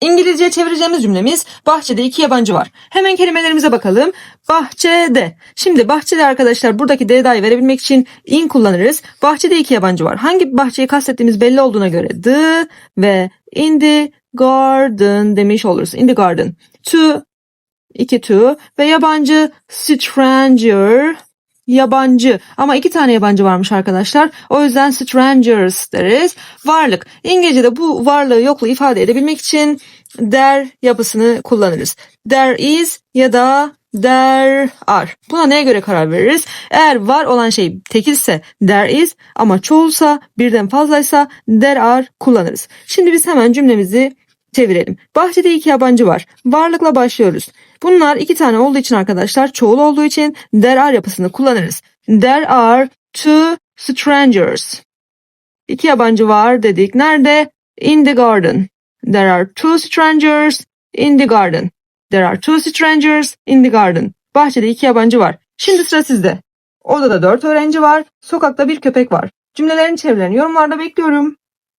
İngilizce çevireceğimiz cümlemiz bahçede iki yabancı var. Hemen kelimelerimize bakalım. Bahçede. Şimdi bahçede arkadaşlar buradaki D'yi verebilmek için in kullanırız. Bahçede iki yabancı var. Hangi bahçeyi kastettiğimiz belli olduğuna göre the ve in the garden demiş oluruz. In the garden. To iki to ve yabancı stranger yabancı ama iki tane yabancı varmış arkadaşlar. O yüzden strangers deriz. Varlık. İngilizce'de bu varlığı yokluğu ifade edebilmek için there yapısını kullanırız. There is ya da there are. Buna neye göre karar veririz? Eğer var olan şey tekilse there is ama çoğulsa birden fazlaysa there are kullanırız. Şimdi biz hemen cümlemizi çevirelim. Bahçede iki yabancı var. Varlıkla başlıyoruz. Bunlar iki tane olduğu için arkadaşlar çoğul olduğu için there are yapısını kullanırız. There are two strangers. İki yabancı var dedik. Nerede? In the garden. There are two strangers in the garden. There are two strangers in the garden. Bahçede iki yabancı var. Şimdi sıra sizde. Odada dört öğrenci var. Sokakta bir köpek var. Cümlelerin çevrelerini yorumlarda bekliyorum.